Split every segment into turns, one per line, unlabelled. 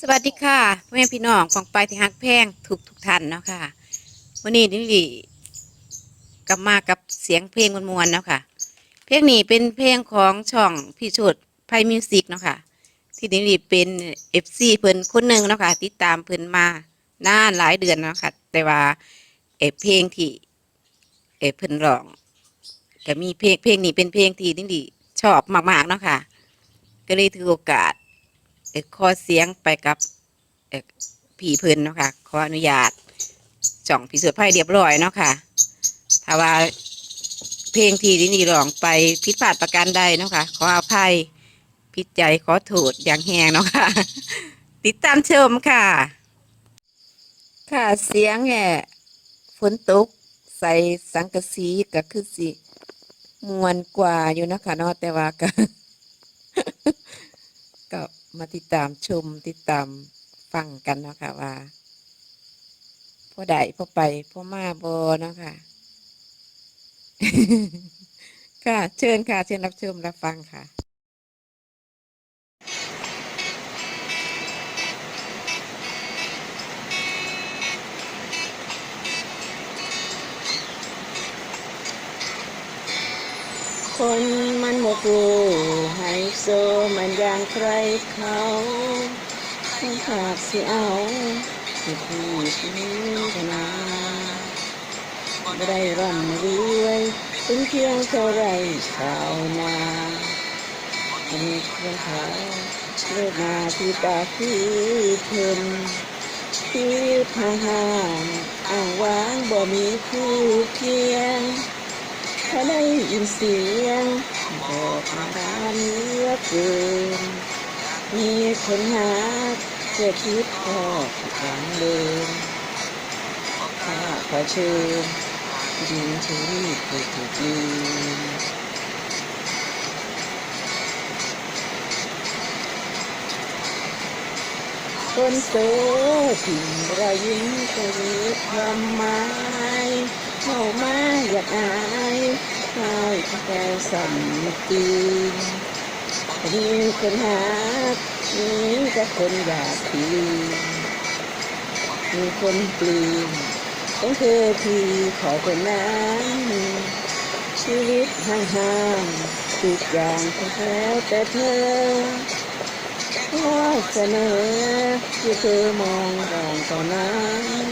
สวัสดีค่ะพ่อแม่พี่น้องฟังไปที่ฮักแพงทุกทุกท่านเนาะค่ะวันนี้นิลีกลับมากับเสียงเพลงมวนๆเนาะค่ะ เพลงนี้เป็นเพลงของช่องพี่โชดไพมิวสิกเนาะค่ะ ที่นิลีเป็นเอฟซีเพิ่นคนหนึ่งเนาะค่ะติดตามเพิ่นมานานหลายเดือนเนาะค่ะ แต่ว่าเอเพลงที่เอเพิ่นร้องก็มีเพลงเพลงนี้เป็นเพลงที่นิลีชอบมากๆเนาะค่ะ ก็เลยถือโอกาส อขอเสียงไปกับผีพิ่นเนาะค่ะขออนุญาตจ่องพิสูจน์ไพ่เรียบร้อยเนาะค่ะถ้าว่าเพลงที่นี่ร้องไปผิดพลาดประการใดเนาะค่ะขออภัยผิดใจขอโทษอย่างแหงเนาะค่ะ ติดตามชมค่ะ ค่ะเสียงแห่ฝนตกใส่สังกะสีก็คือสิมวนกว่าอยู่เนาะคะเนาะแต่ว่าก็ก็ มาติดตามชมติดตามฟังกันเนาะค่ะว่าพ่อใดพ่อไปพ่อมาบอเนาะค่ะ ค่ะ เชิญค่ะ เชิญรับชมรับฟังค่ะ
คนมันโมกูไฮโซมันอย่างใครเขาให้ขาดสิเอาให้ผู้ชีวิตนาไม่ได้ร่ำรวยเป็นเพียงเท่าไรชาวนามีเพียงเขาเลือดนาที่ตาที่เพิ่นชีวิตห่างห่างอ้างว้างบ่มีคู่เคียง ถ้าได้ยินเสียงบอกมาบ้านเลือเกินมีคนหาเพื่อคิดพอทางเดินข้าขอเชิญดินชีวิตผู้ถูกลืมคนโสถิ่นรอยยิ้มก็มีความหมายเข้ามาอยากอาย ให้แค่สัมตีนมีคนหามีแต่คนอยากทีมีคนปลีนต้องเธอทีขอคนนั้นชีวิตห่างๆทุกอย่างก็แล้วแต่เธอขอเสนอที่เธอมองรองเท่านั้น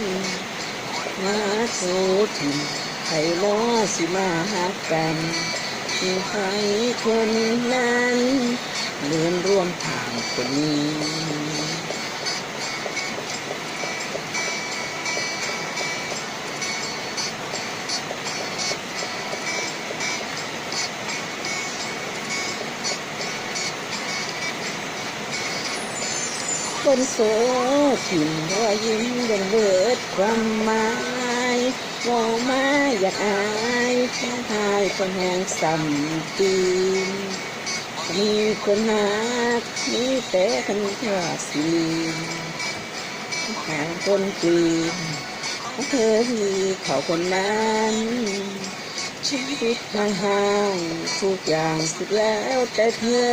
มาโทษถิ่น ใครล้อสิมาหักกันใครคนนั้นเลื่อนร่วมทางคนนี้คนโสดถิ่นรอยยิ้มยังเบิดความหมาย มองมาอยากอายค่ทายคนแหงสัมตีนมีคนหักมีแต่คนเพื่อสีหาคนกลีนเธอที่เขาคนนั้นชีวิตห่างทุกอย่างสุดแล้วแต่เธอ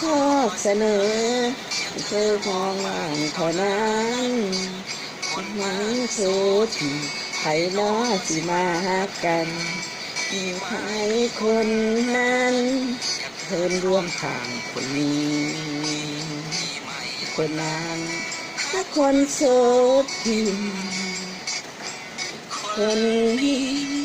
ข้อเสนอ เธอมองว่างเท่านั้น มันโซที่ใครล้อสิมาหากันมีใครคนนั้นเพิ่นร่วมทางคนนี้ คนนั้นถ้าคนโสดที่คนนี้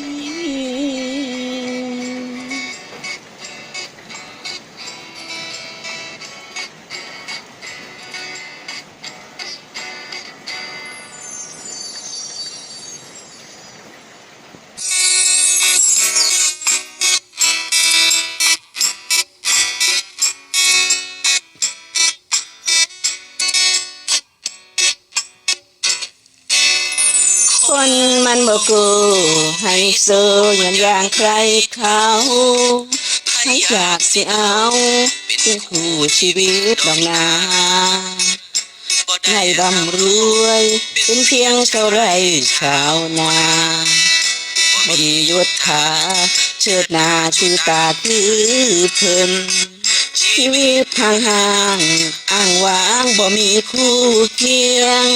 สิเอาเป็นคู่ชีวิตดอกนาในร่ำรวย เป็นเพียงเท่าไรชาวนาบนยศขาเชิดนาชื่อตาคือเพิ่นชีวิตห่างห่างอ้างว้างบ่มีคู่เคียง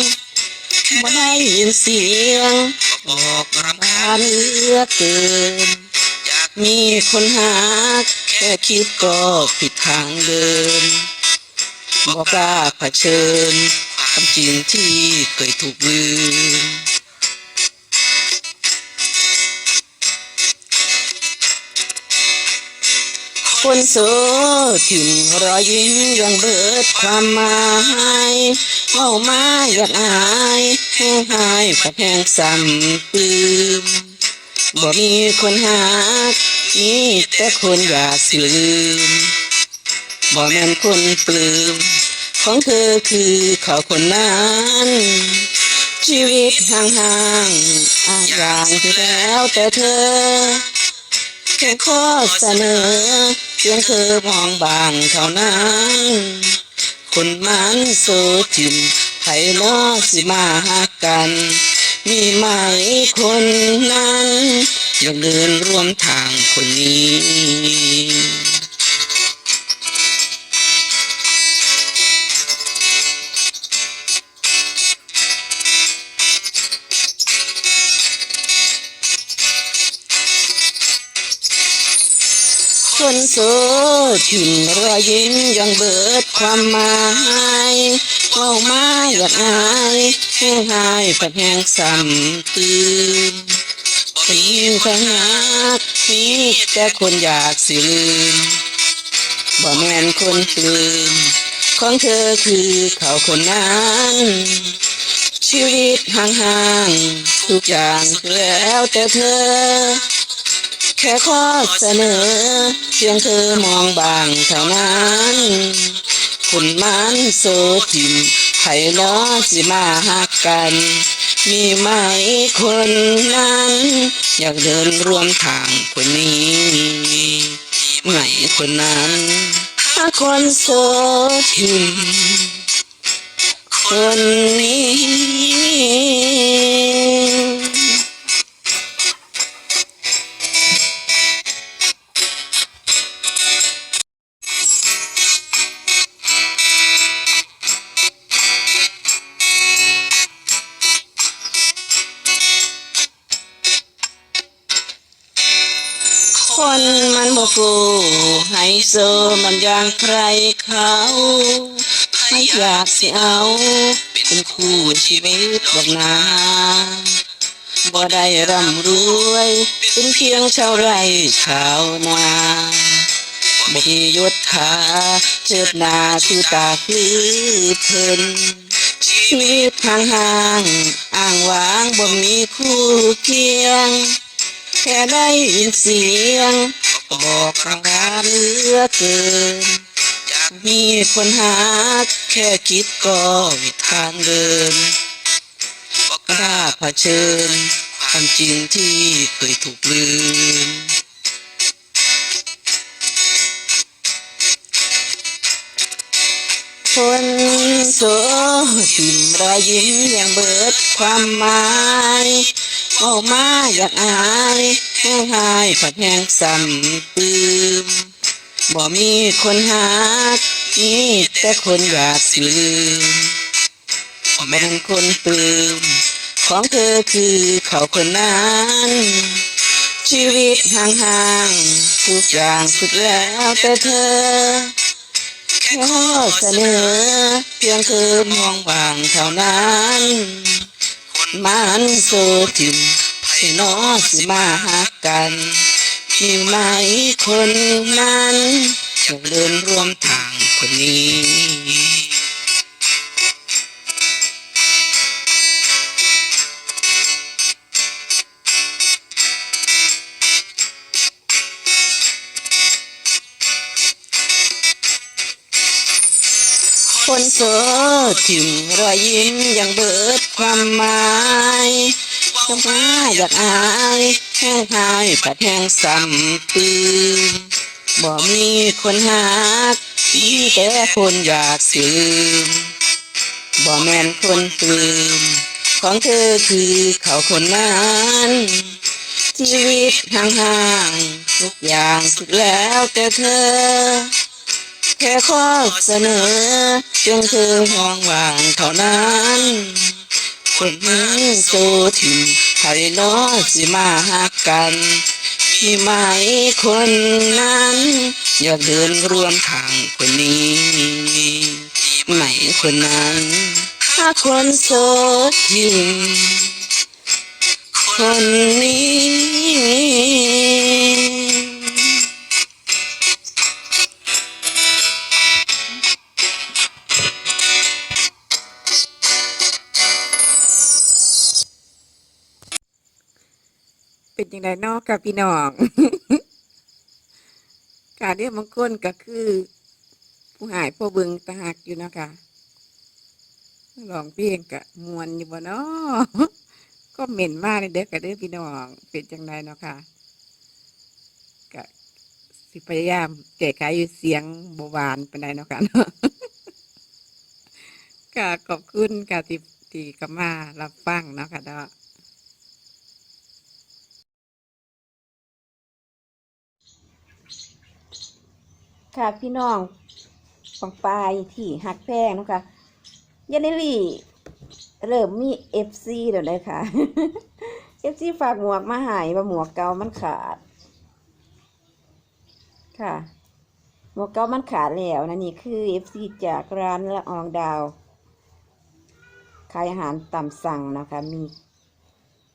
บ่ได้ยินเสียง
บอกรำ
บา
คาญ
นเหลือเกิน มีคนหาแค่คิดก็ผิดทางเดินบอกกล้าเผชิญความจริงที่เคยถูกลืมคนโสดถึงรอยยิ้มยังเบิดความหมายเมามาอยากอายแห้งหายผัดแห้งซ้ำปืม บ่มีคนหามีแต่คนอยากสิลืมบ่แม่นคนปลื้มของเธอคือเขาคนนั้นชีวิตห่างๆอางว้างที่แล้วแต่เธอแค่ข้อเสนอเพียงเธอมองบางเท่านั้น คนมันโซจิมไผล้อสิมาหากัน มีไหมคนนั้นอยากเดินร่วมทางคนนี้ คนโสดถิ่นรอยยิ้มยังเบิดความหมายเว้ามาอยากอาย แห้งหายผัดแห้งซ้ำตื่นคนยิ่งข้างหักมีแต่คนอยากสิลืมบ่แม่นคนปลื้มของเธอคือเขาคนนั้น ชีวิตห่างๆทุกอย่างแล้วแต่เธอ แค่ข้อเสนอเพียงเธอมองบางเท่านั้น คุณมันโซทิม ไผ่ล้อสิมาหักกัน มีไหมคนนั้น อยากเดินร่วมทางคนนี้ไหมคนนั้นถ้าคนโซทิมคนนี้างใครเขาไม่อยากสิเอา เป็นคู่ชีวิตหรอกนะบ่ได้ร่ำรวย เป็นเพียงชาวไร่ชาวนาบ่มียศถาเชิดหนาชูตาคือเพิ่นชีวิตห่างห่างๆอ้างว้างบ่มีคู่เคียง แค่ได้ยินเสียง บอกกลางการเหลือเกิน
อยาก
มีคนหาแค่คิดก็วิดทางเดิน
บอก
กล้าเผชิญความจริงที่เคยถูกลืมคนโสติมรอยยิ้มยังเบิดความหมายออกมาอยากอาย แห้งหายผัดแห้งซ้ำปืมบ่มีคนหามีแต่คนอยากสิลืมบ่แม่นคนปืมของเธอคือเขาคนนั้นชีวิตห่างๆทุกอย่างสุดแล้วแต่เธอแค่ข้อเสนอ เพียงเธอมองบางเท่านั้น มันโซทิม ไผ่นอสิมาหากันมีไหมคนนั้นอยากเดินร่วมทางคนนี้คนโสดทิมรอยยิ้มยังเบิดความหมาย ก็มาอยากอายแห้งหายผัดแห้งซ้ำปืนบ่มีคนหักมีแต่คนอยากสิลืมบ่แม่นคนปลื้มของเธอคือเขาคนนั้นชีวิตห่างๆทุกอย่างสุดแล้วแต่เธอแแค่ข้อเสนอจงเธอห้องว่างเท่านั้น คนมือโซทิมไทยน้อสิมาหักกันมีไหมคนนั้นอยากเดินร่วมทางคนนี้ไหมคนนั้นถ้าคนโสดทิมคนนี้
ยังไงนอกกับพี่น้องการเรียกมงคลก็คือ ผู้หายผู้บึงตาหักอยู่เนาะคะลองเพลงกะมวนอยู่บ่เนาะก็เหม็นมากเลยเด้อกับเด้อพี่น้องเป็นจังไดเนาะค่ะกะสิพยายามแก้ไขอยู่เสียงบหวานเป็นไดเนาะค่ะเนาะก็ขอบคุณค่ะที่ที่กมารับฟังเนาะค่ะเนาะ ค่ะพี่น้องปังปลายที่หักแพงนะคะยานิลี่เริ่มมีเอฟซีเดี๋ยวได้ค่ะเอฟซีฝากหมวกมาหายว่าหมวกเก่ามันขาด ค่ะ หมวกเก่ามันขาดแล้วนะนี่คือเอฟซีจากร้านละอองดาวขายอาหารตามสั่งนะคะ มี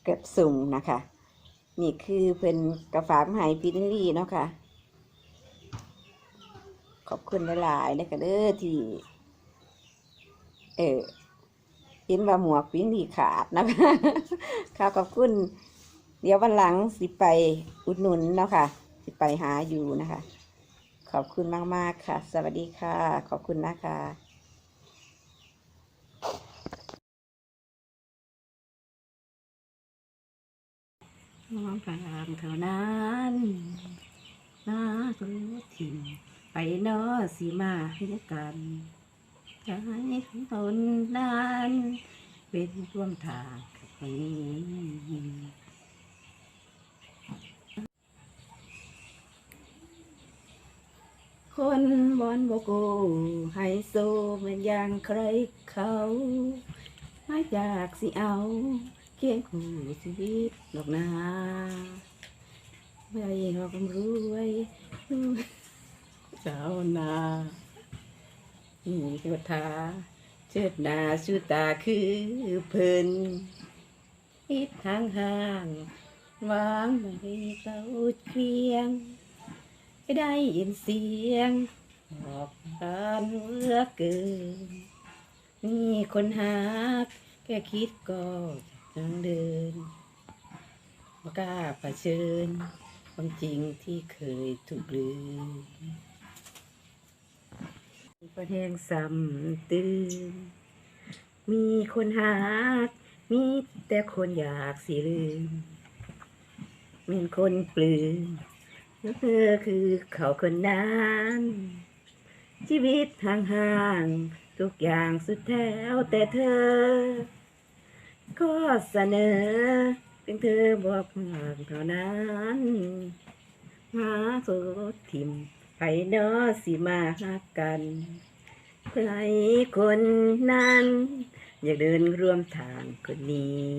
เก็บสุ่งนะคะ นี่คือเป็นกระฝากมาหายพี่นิลี่เนาะค่ะ ขอบคุณหลายๆเลยค่ะเด้อที่ เออเห็นว่าหมวกปิ้นดีขาดนะคะค่ะขอบคุณเดี๋ยววันหลังสิไปอุดหนุนเนาะค่ะ สิไปหาอยู่นะคะ ขอบคุณมาก ๆ ค่ะ สวัสดีค่ะ ขอบคุณนะคะน้องกลางเท่านั้นนาตัวถิ่น นอสีมาให้กันให้ถึงตนนั้นเป็นร่วมทางกับคนบอนโบโกไฮโซเหมือนอย่างใครเขาไม่อยากสิเอาเคียงคู่ชีวิตดอกนาไม่หอกรวย สาวนานี่ก็ทาเชิดหนาชูตาคือเพิ่นอิดทางห่างวางไม่เต้าเพียงไม่ได้ยินเสียงบอกการเลือกเกินนี่คนหักแค่คิดก็จังเดินบ่กล้าเผชิญความจริงที่เคยถูกลืม ประแหงซ้ำตื่น มีคนหากมีแต่คนอยากสิลืมเป็นคนปลื้มเธอคือเขาคนนั้น ชีวิตห่างๆ ทุกอย่างสุดแถวแต่เธอ ก็เสนอเป็นเธอบอกผ่านเท่านั้นหาโสทิม ไปนอสิมาหักกันใครคนนั้น อยากเดินร่วมทางคนนี้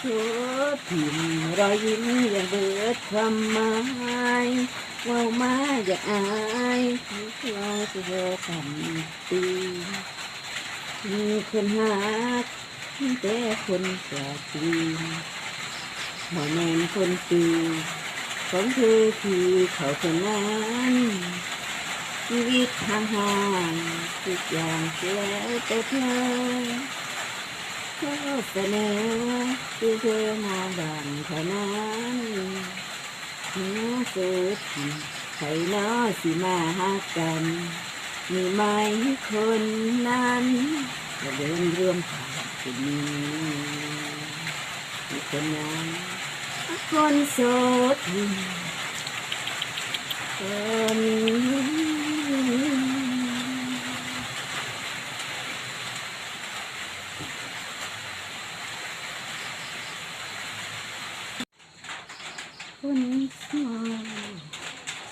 โอ้ทิมรอยยิ้มอย่างเบิดความหมายเว่ามาอย่าอายเราจะเจอกันตีมีคนหัก แต่คนกราดตีหมอแมนคนตีของเธอคือเขาคนนั้นชีวิตทางห่างทุกอย่างแล้วแต่เธอก็เสนอคือเธอมาบังเท่านั้นน้อสุดใครน้อสิมาหากัน มีไหมคนนั้นจะเดินร่วมทา งที่นี้มีคนนั้นคนโสดคน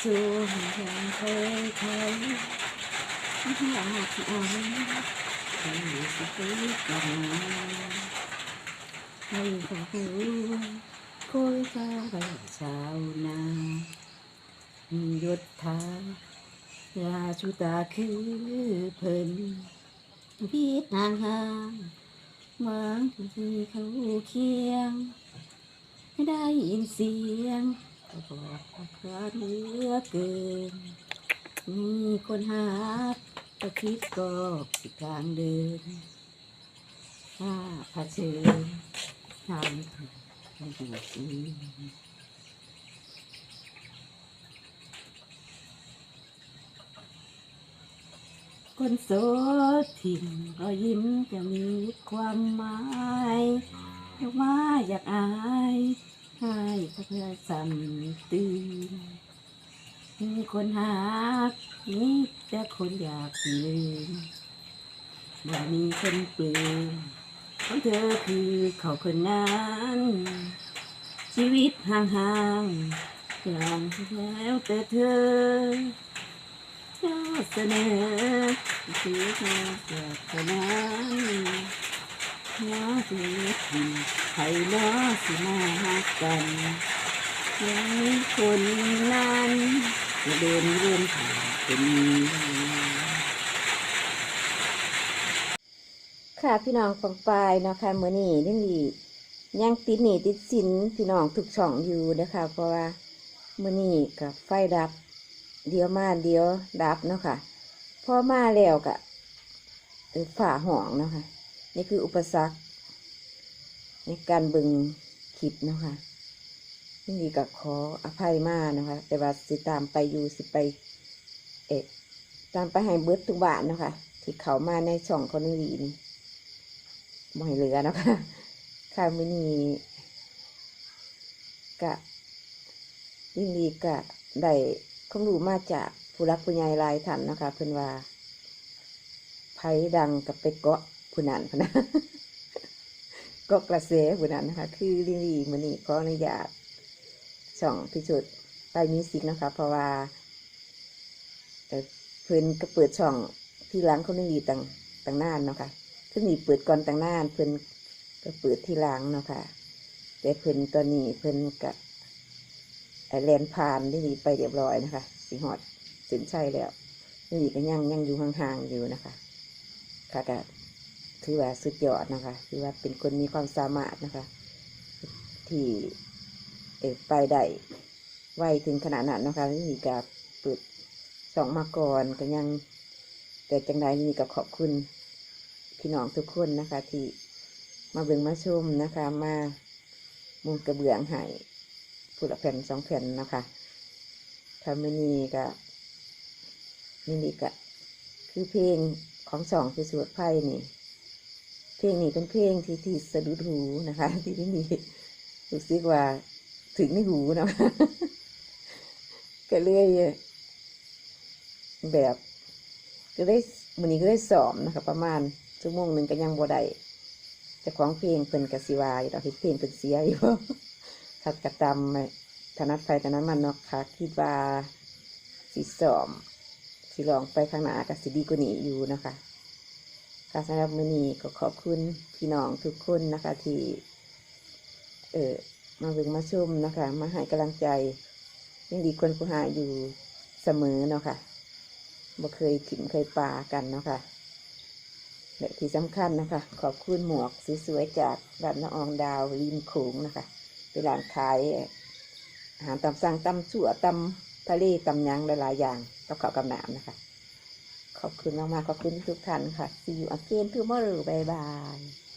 สู่แห่งเคยเขาอยากเอา ให้สิไปกลับมาให้คอยฟ้าไปชาวนามียศถายาชุตาคือเพิ่นพีดนางหางหวังที่เขาเคียงไม่ได้ยินเสียงบอกว่าดเหลือเกิน มีคนหา ก็คิดก็สิกลางเดินถ้าเผชิญทางไม่ดูสิคนโสดถิ่นก็ยิ้มจะมีความหมายอยากมาอยากอายให้เพื่อสั่นตื่น มีคนหามีแต่คนอยากลืมว่มีคนเปลืมของเธอคือเขาคนนั้นชีวิตห่างๆอย่างแล้วแต่เธอจะเสนอคือเธอจากคนนั้นน้าจะถิ่นใครน้อสิมาหากันยังมีคนนั้น เดินร่วมทางเป็น
ค่ะพี่น้องฟังปลายนะคะเมื่อนี้นี่ลียังติดหนีติดสินพี่น้องทุกช่องอยู่นะคะเพราะว่าเมื่อนี้กับไฟดับ เดียวมาเดียวดับเนาะค่ะพอมาแล้วกะเออฝ่าห่องเนาะค่ะนี่คืออุปสรรค ในการบึงคลิปเนาะค่ะ นี่ลีกับขออภัยมาเนาะคะ แต่ว่าสิตามไปอยู่สิไป เอะตามไปให้เบิดทุกบานเนะคะ ที่เขามาในช่องคนนี้นี่บ่ให้เหลือนะคะค่ะมื้อนี้กะยิ่งดีกะได้ความรู้มาจากผู้รักผู้ใหญ่หลายท่านนะคะ เพิ่อนว่าไผดังกับไปเกาะผู้นั้นพนะกาะกระแสผู้นั้นนะคะ คือลิลีมื้อนี้ขออนุญาต ช่องพิจุดไปมิวสิกนะคะ เพราะว่าเอ่อเพิ่นก็เปิดช่องที่หล้างคนลิลลี่ต่างต่างนานเนาะค่ะซึ่งมีเปิดก่อนต่างหน้าเพิ่นก็เปิดที่หลังเนาะค่ะแต่เพิ่นตอนนี้เพิ่นกับแลนผ่านได้ดีไปเรียบร้อยนะคะ สีหอดสินใช่แล้วนี่ก็ยังยังอยู่ห่างๆอยู่นะคะค่ะก็ถือว่าสุดยอดนะคะถือว่าเป็นคนมีความสามารถนะคะ ที่ เออไปได้ไวถึงขนาดนั้นนะคะนี่กับเปิดสองมาก่อนก็ยัง แต่จังใดนี่ก็ขอบคุณพี่น้องทุกคนนะคะ ที่มาเบิ่งมาชมนะคะ มามุงกระเบื้องให้ผู้ละแผ่นสองแผ่นนะคะทำมินีก็มินีก็คือเพลงของสองคือสวดไพ่นี่ เพลงนี้เป็นเพลงที่ที่สะดุดหูนะคะ ที่ที่นี่รู้สึกว่า ถึงในหูนะ ก็เลยแบบ ก็ได้วันนี้ก็ได้สอบนะคะประมาณชั่วโมงหนึ่งก็ยังบ่ได้จะของเพลงเพิ่นกสิวาอยู่ดอกที่เพลงเพิ่นเสียอยู่ทัดกระตำถนัดไฟกันนั้นมันเนาะค่ะคิดว่าสิสอมสิลองไปข้างหน้าก็สิดีกว่านี้อยู่นะคะค่ะสำหรับมือนี้ก็ขอบคุณพี่น้องทุกคนนะคะที่ เออ มาเบิ่งมาชมนะคะ มาให้กำลังใจยังดีคนผู้หาอยู่เสมอเนาะค่ะบ่เคยถิ่มเคยปากันเนาะค่ะและที่สำคัญนะคะ ขอบคุณหมวกสวยๆจากร้านละอองดาวริมโขงนะคะเป็นร้านขายอาหารตามสั่งตำสั่วตำทะเลตำยังหลายๆอย่างกับข้าวกับน้ำนะคะ ขอบคุณมากๆขอบคุณทุกท่านค่ะ see you again tomorrow bye bye